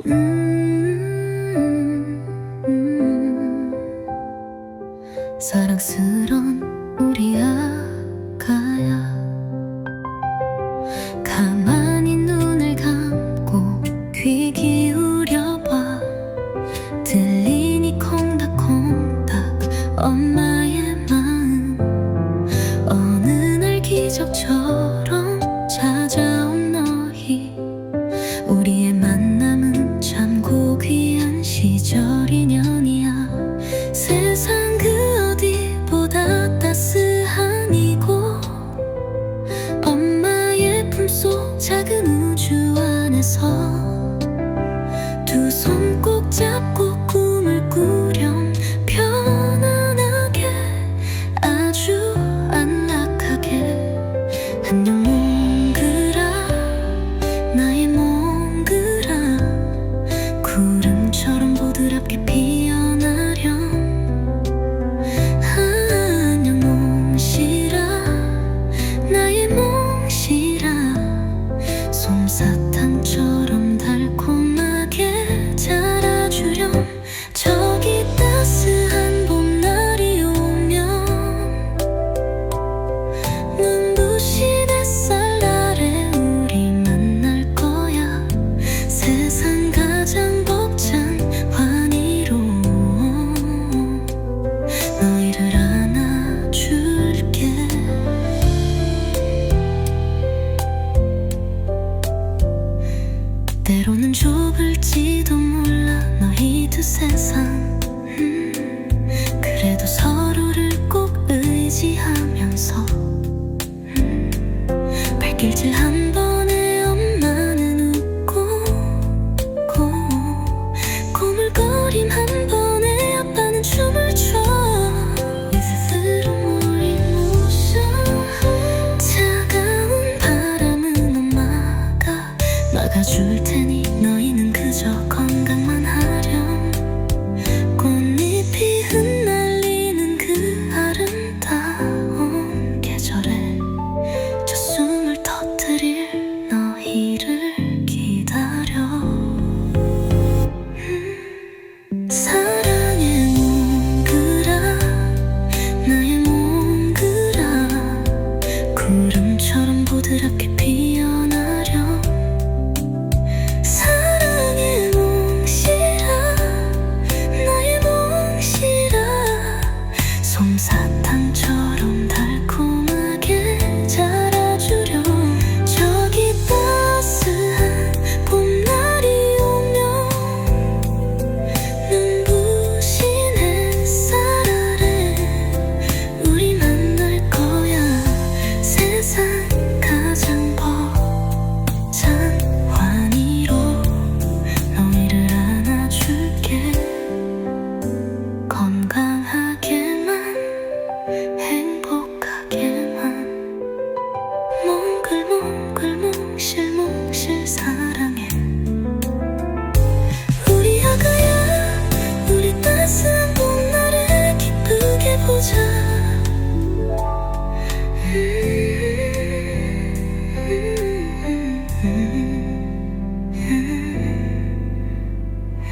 음, 음, 음. 사랑스런 우리 아가야. 가만히 눈을 감고 귀 기울여봐. 들리니 콩닥콩닥 엄마의 마음. 어느 날 기적처럼 就从 때로는 좁을지도 몰라. 너희 두 세상.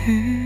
雨